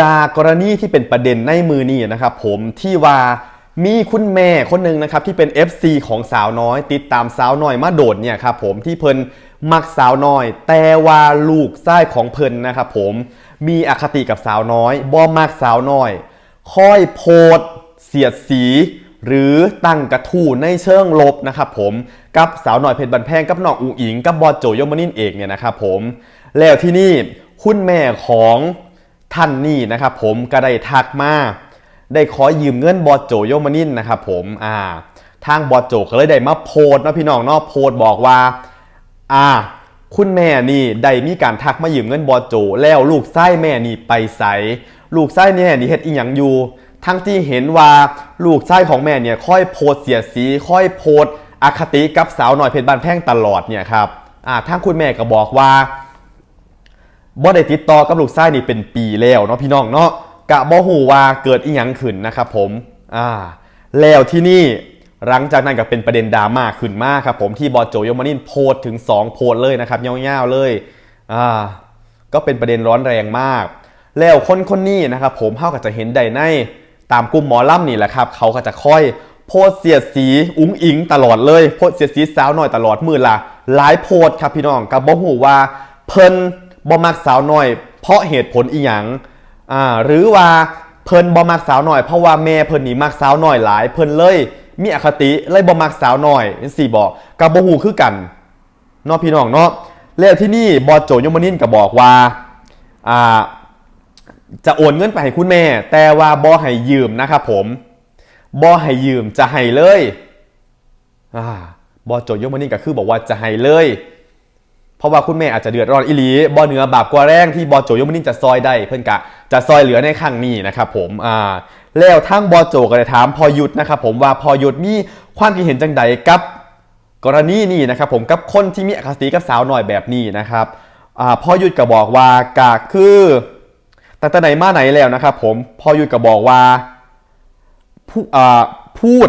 จากกรณีที่เป็นประเด็นในมือนี้นะครับผมที่ว่ามีคุณแม่คนหนึ่งนะครับที่เป็น FC ของสาวน้อย ติดตามสาวน้อยมาโดดเนี่ยครับผมที่เพิ่นมักสาวน้อย แต่ว่าลูกไส้ของเพิ่นนะครับผมมีอคติกับสาวน้อยบ่มักสาวน้อย ค่อยโพดเสียดสี หรือตั้งกระทู้ในเชิงลบนะครับผมกับสาวน่อยเพชรบันแพงกับน้องอุ๋งอิงกับบอโจยมนินเอกเนี่ยนะครับผมแล้วที่นี่คุณแม่ของ ท่านนี่นะครับผมก็ได้ทักมาได้ขอยืมเงินบอโจยมานินนะครับผมอ่าทางบอโจก็เลยได้มาโพสนะพี่น้องเนาะโพสบอกว่าอ่าคุณแม่นี่ได้มีการทักมายืมเงินบอโจ แล้วลูกไส้แม่นี่ไปใสลูกไส้เนี่ยนี่เฮ็ดอีหยังอยู่ ทั้งที่เห็นว่าลูกไส้ของแม่เนี่ยค่อยโพสเสียสี ค่อยโพสอคติกับสาวหน่อยเพชรบานแพ่งตลอดเนี่ยครับอ่าทั้งคุณแม่ก็บอกว่า บ่ได้ติดต่อกับลูกไส้นี่เป็นปีแล้วเนาะพี่น้องเนาะกะบ่ฮู้ว่าเกิดอีหยังขึ้นนะครับผมอ่าแล้วที่นี่หลังจากนั้นก็เป็นประเด็นดราม่าขึ้นมากครับผมที่บอโจโยมานินโพสถึง 2 โพสเลยนะครับยาวๆเลยอ่าก็เป็นประเด็นร้อนแรงมาก แล้วคนคนนี้นะครับผมเท่ากับจะเห็นได้ในตามกลุ่มหมอลำนี่แหละครับ เขาก็จะค่อยโพสเสียดสีอุ้งอิงตลอดเลยโพสเสียดสีสาวหน่อยตลอดมือละหลายโพสครับพี่น้องกับบ่หูว่าเพิ่น บ่มักสาวหน่อย เพราะเหตุผลอีหยังอ่าหรือว่าเพิ่นบ่มักสาวหน่อยเพราะว่าแม่เพิ่นนี่มักสาวหน่อยหลาย เพิ่นเลยมีอคติเลยบ่มักสาวหน่อยจังซี่บอกกับบ่ฮู้คือกันเนาะพี่น้องเนาะแล้วที่นี่บอโจยมนินก็บอกว่าอ่าจะโอนเงินไปให้คุณแม่ แต่ว่าบ่ให้ยืมนะครับผมบ่ให้ยืมจะให้เลยอ่าบอโจยมนินก็คือบอกว่าจะให้เลย ราะว่าคุณแม่อาจจะเดือดร้อนอิลีบอเหนือบาปกว่าแรงที่บอโจยมนินจะซอยได้เพื่อนกะจะซอยเหลือในครั้งนี้นะครับผมอ่าแล้วทั้งบอโจก็เลยถามพอยุทธนะครับผมว่าพอยุทธมีความคิดเห็นจังใดกับกรณีนี้นะครับผมกับคนที่มีอคติกับสาวหน่อยแบบนี้นะครับอ่าพอยุทธก็บอกว่ากะคือแต่แต่ไหนมาไหนแล้วนะครับผมพอยุทธก็บอกว่าพูอ่าพูด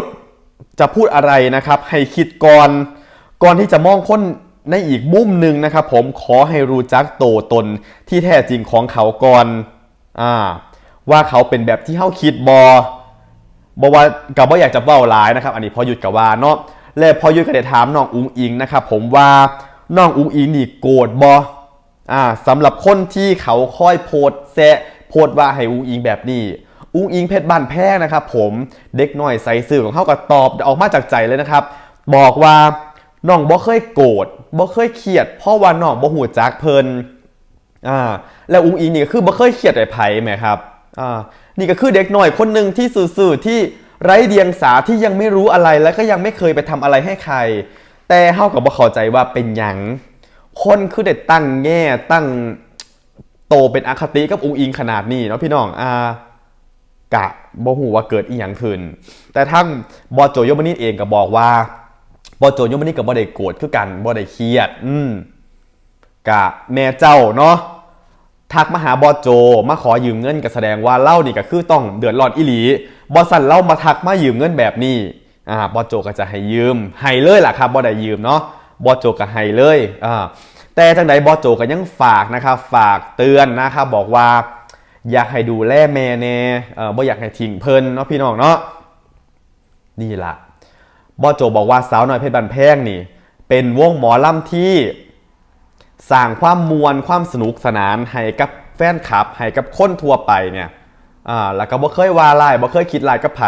จะพูดอะไรนะครับ ให้คิดก่อนก่อนที่จะมองคน ในอีกมุมหนึ่งนะครับผมขอให้รู้จักโตตนที่แท้จริงของเขาก่อนอ่าว่าเขาเป็นแบบที่เขาคิดบอบอว่ากับว่าอยากจะเบ้าหลายนะครับ อันนี้พอหยุดกับว่าเนาะและพอหยุดก็ได้ถามน้องอุ้งอิงนะครับผมว่าน้องอุ้งอิงนี่โกรธบออ่าสำหรับคนที่เขาค่อยโพสต์แซะโพสต์ว่าให้อุ้งอิงแบบนี้อุ้งอิงเพชรบ้านแพงนะครับผมเด็กน้อยใส่สื่อของเขาก็ตอบออกมาจากใจเลยนะครับ บอกว่า น้องบ่เคยโกรธบ่เคยเครียด เพราะว่าน้องบ่หูจักเพิ่นอ่าแล้วอุงอิงนี่ก็คือบ่เคยเครียดไอ้ไผแหมครับอ่านี่ก็คือเด็กหน้อยคนหนึ่งที่สื่อๆที่ไร้เดียงสาที่ยังไม่รู้อะไรแล้วก็ยังไม่เคยไปทำอะไรให้ใคร แต่เฮากับบ่เข้าใจว่าเป็นหยังคนคือได้ตั้งแง่ตั้งโตเป็นอคติกับอุงอิงขนาดนี้เนาะพี่น้องอ่ากะบ่หูว่าเกิดอีหยังขึ้น แต่ทั้งบอโจโยมานิดเองก็บอกว่า บอโจโยมานิกับบ่ได้โกรธคือกันบ่ได้เครียด อืมกะแม่เจ้าเนาะทักมาหาบอโจมาขอยืมเงินก็แสดงว่าเล่านี่ก็คือต้องเดือดร้อนอีหลีบอสันเล่ามาทักมายืมเงินแบบนี้อ่าบอโจก็จะให้ยืมให้เลยล่ะครับบ่ได้ยืมเนาะบอโจก็ให้เลยอ่าแต่จังใดบอโจก็ยังฝากนะครับฝากเตือนนะครับบอกว่า อยากให้ดูแลแม่แน่เออบ่อยากให้ทิ้งเพิ่นเนาะพี่น้องเนาะนี่ล่ะ บอโจบอกว่าสาวน้อยเพชรบันแพงนี่ เป็นวงหมอลำที่สร้างความมวลความสนุกสนานให้กับแฟนคลับให้กับคนทั่วไปเนี่ยอ่าแล้วก็บ่เคยว่าไล่บ่เคยคิดไล่กับไผ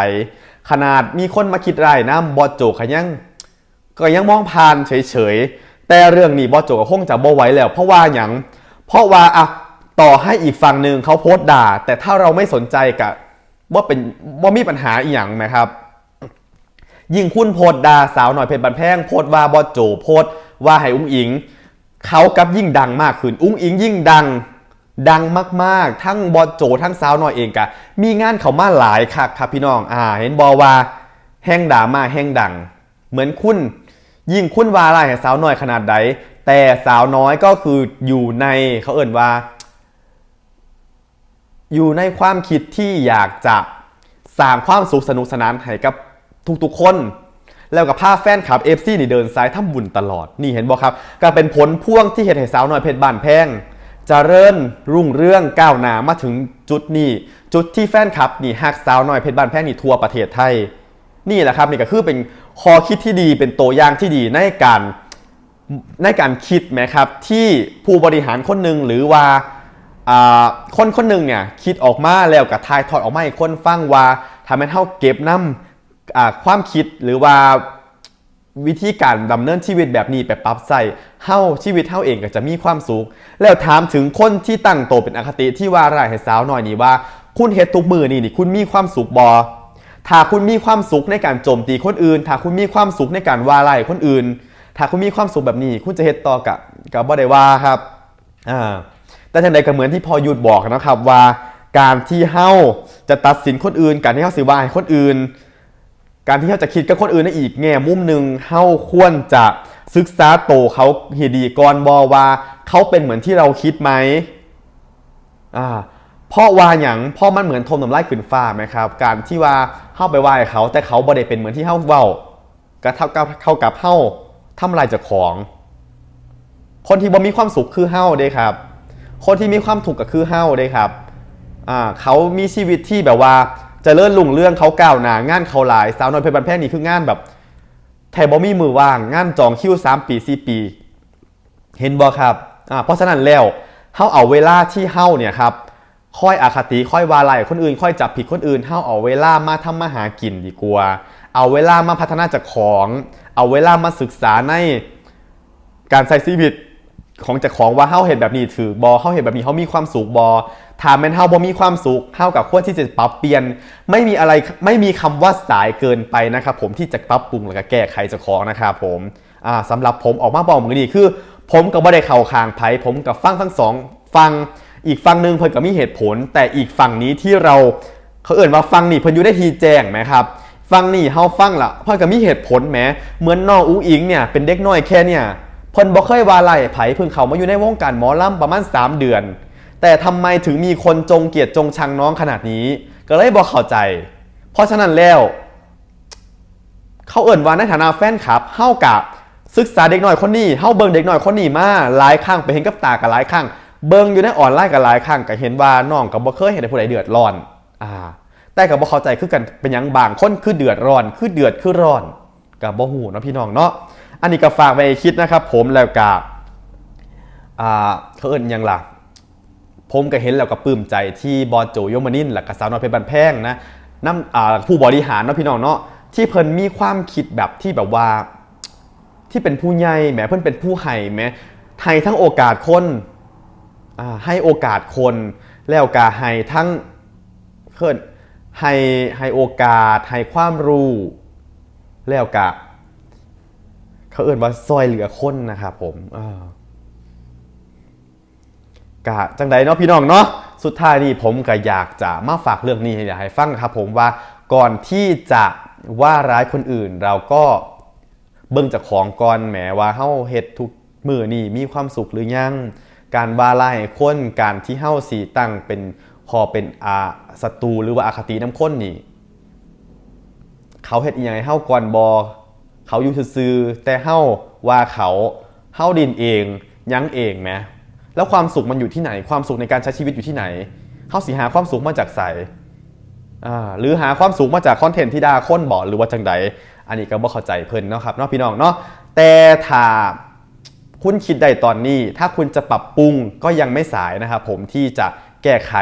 ขนาดมีคนมาคิดไล่นะบอโจก็ยังก็ยังมองผ่านเฉยๆ แต่เรื่องนี้บอโจก็คงจะบ่ไหวแล้ว เพราะว่าอย่างเพราะว่าอะต่อให้อีกฝั่งหนึ่งเขาโพสต์ด่า แต่ถ้าเราไม่สนใจกับว่าเป็นว่ามีปัญหาอีหยังไหมครับ ยิ่งคุณโพสต์ด่าสาวหน่อยเพชรบันแพงโพสต์ว่าบอโจโพสต์ว่าให้อุ้งอิง เขากับยิ่งดังมากขึ้นอุ้งอิงยิ่งดังดังมากๆ ทั้งบอโจทั้งสาวหน่อยเองกะมีงานเขามาหลายคักครับพี่น้องอ่า เห็นบอว่าแห้งด่ามาแห้งดัง เหมือนคุณยิ่งคุณวาอะไรให้สาวน้อยขนาดใดแต่สาวน้อยก็คืออยู่ในเขาเอ่นว่า อยู่ในความคิดที่อยากจะสร้างความสุขสนุกสนานให้กับ ทุกๆคนแล้วกับภาพแฟนคลับเอฟซีนี่เดินซ้ายทำบุญตลอด นี่เห็นบอกครับ ก็เป็นผลพ่วงที่เห็นให้สาวน้อยเพชรบ้านแพงจะเริ่มรุ่งเรื่องก้าวหน้ามาถึงจุดนี้ จุดที่แฟนคลับนี่ฮักสาวน้อยเพชรบ้านแพงนี่ทั่วประเทศไทย นี่แหละครับนี่ก็คือเป็นคอคิดที่ดีเป็นตัวอย่างที่ดีในการในการคิดไหมครับ ที่ผู้บริหารคนหนึ่งหรือว่าคนคนหนึ่งเนี่ยคิดออกมาแล้วกับทายทอดออกมาให้คนฟังว่าทำให้เท่าเก็บน้ำ ความคิดหรือว่าวิธีการดำเนินชีวิตแบบนี้ไปปรับใส่เฮ้าชีวิตเฮ้าเองก็จะมีความสุขแล้วถามถึงคนที่ตั้งโตเป็นอคติที่ว่าไรให้สาวหน่อยนี่ว่า คุณเฮ็ดทุกมือนี่นี่คุณมีความสุขบอถ้าคุณมีความสุขในการโจมตีคนอื่น ถ้าคุณมีความสุขในการว่าไล่คนอื่น ถ้าคุณมีความสุขแบบนี้ คุณจะเฮ็ดต่อกับกับบ่ได้ว่าครับอ่าแต่ทังใดก็เหมือนที่พอยุดบอกนะครับว่า การที่เฮาจะตัดสินคนอื่น การที่เฮาสิว่าให้คนอื่น การที่เฮาจะคิดกับคนอื่นในอีกแง่มุมหนึ่งเฮาควรจะศึกษาโตเขาให้ดีก่อนบอว่าเขาเป็นเหมือนที่เราคิดไหมอ่าเพราะว่าอย่างเพราะมันเหมือนทมน้ำลายขึ้นฟ้าไหมครับ การที่ว่าเข้าไปไหว้เขา แต่เขาบ่ได้เป็นเหมือนที่เข้าเว้าก็เท่ากับเข้ากับเข้าทำลายจากของ คนที่บ่มีความสุขคือเฮ้าเด้ครับ คนที่มีความถูกข์ก็คือเฮ้าเด้ครับอ่าเขามีชีวิตที่แบบว่า จะเลื่อนลุงเรื่องเขาก้าวหนางานเขาหลายสาวน้อยเพชรบันแพงนี่คืองานแบบแทบบ่มีมือว่างงานจองคิว3ปี4ปี เห็นบ่ครับอ่าเพราะฉะนั้นแล้วเฮาเอาเวลาที่เฮาเนี่ยครับค่อยอคติค่อยวาไลคนอื่น ค่อยจับผิดคนอื่นเฮาเอาเวลามาทำมาหากินดีกว่า เอาเวลามาพัฒนาจากของ เอาเวลามาศึกษาในการใช้ชีวิต ของจากของว่าเฮาเห็นแบบนี้ถือบอเฮาเห็นแบบนี้เฮามีความสุขบอถามแม่นเฮาบ่มีความสุขเฮากับควรที่จะปรับเปลี่ยน ไม่มีอะไรไม่มีคำว่าสายเกินไปนะครับผมที่จะปรับปรุงและก็แก้ไขจากของนะครับผมอ่าสำหรับผมออกมาบอกมือนี้คือ ผมกับบ่ได้เข่าคางไผผมกับฟังทั้งสองฟังอีกฝั่งหนึ่งเพิ่นก็มีเหตุผล แต่อีกฝั่งนี้ที่เราเขาเอ่นว่าฟังนี่เพิ่นอยู่ได้ทีแจ้งไหมครับฟังนี่เฮาฟังละเพิ่นก็มีเหตุผลแหมเหมือนน้องอุ้งอิงเนี่ยเป็นเด็กน้อยแค่เนี่ย เพิ่นบ่เคยว่าไล่ไผเพิ่งเข้ามาอยู่ในวงการหมอลำประมาณ 3 เดือน แต่ทำไมถึงมีคนจงเกลียดจงชังน้องขนาดนี้ ก็เลยบ่เข้าใจ เพราะฉะนั้นแล้ว เขาเอ่นว่าในฐานะแฟนคลับเฮากับศึกษาเด็กน้อยคนนี้เฮาเบิ่งเด็กน้อยคนนี้มาหลายครั้งไปเห็นกับตากับหลายครั้งเบิ่งอยู่ในออนไลน์กับหลายครั้งก็เห็นว่าน้องกับบ่เคยเห็นผู้ใดเดือดร้อนอ่าแต่กับบ่เข้าใจคือกันเป็นหยังบางคนคือเดือดร้อน คือเดือดคือร้อนกับบ่ฮู้เนาะพี่น้องเนาะ อันนี้ก็ฝากไปคิดนะครับ ผมแล้วกับอ่าเขาเอิ้นยังล่ะผมก็เห็นแล้วก็ปลื้มใจที่บอโจโยมานินและก็สาวน้อยเพชรบันแพงนะน้ำอ่าผู้บริหารเนาะพี่น้องเนาะที่เพิ่นมีความคิดแบบที่แบบว่า ที่เป็นผู้ใหญ่แหมเพิ่นเป็นผู้ให้แหมไทยทั้งโอกาสคนอ่าให้โอกาสคน แล้วก็ให้ทั้งเพิ่นให้ให้โอกาสให้ความรู้ แล้วก็ เขาเอ่นว่าซอยเหลือคนนะครับผมกะจังใดเนาะพี่น้องเนาะสุดท้ายนี่ผมก็อยากจะมาฝากเรื่องนี้ให้อยากให้ฟังครับผมว่าก่อนที่จะว่าร้ายคนอื่น เราก็เบิ่งจากของก่อนแหมว่าเฮาเฮ็ดทุกมือนี่มีความสุขหรือยัง การว่าร้ายคนการที่เฮาสีตั้งเป็นพอเป็นอาศัตรูหรือว่าอาคติน้ำข้นนี่ เขาเฮ็ดอีหยังให้เฮาก่อนบอ เขาอยู่ซื่อแต่เฮาว่าเขาเฮาดินเองยั้งเองแหมแล้วความสุขมันอยู่ที่ไหน ความสุขในการใช้ชีวิตอยู่ที่ไหนเฮาสิหาความสุขมาจากไสอ่าหรือหาความสุขมาจากคอนเทนต์ที่ด่าคนบ่หรือว่าจังใดอันนี้ก็บ่เข้าใจเพิ่นเนาะครับเนาะพี่น้องเนาะแต่ถ้าคุณคิดได้ตอนนี้ ถ้าคุณจะปรับปรุงก็ยังไม่สายนะครับผมที่จะแก้ไข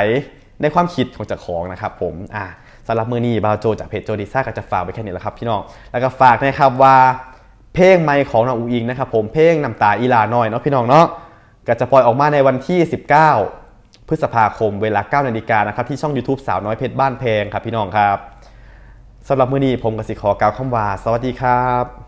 ในความคิดของเจ้าของนะครับผมอ่า สำหรับมือนี้บาวโจจากเพจโจดิซ่าก็จะฝากไว้แค่นี้แหละครับพี่น้อง แล้วก็ฝากนะครับว่าเพลงใหม่ของน้องอูอิงนะครับผมเพลงน้ำตาอีลาน้อยเนาะพี่น้องเนาะก็จะปล่อยออกมาในวันที่ 19 พฤษภาคมเวลา 9 นาฬิกานะครับที่ช่อง YouTube สาวน้อยเพชรบ้านแพงครับพี่น้องครับสำหรับมือนี้ผมกสิขอกล่าวคำว่า สวัสดีครับ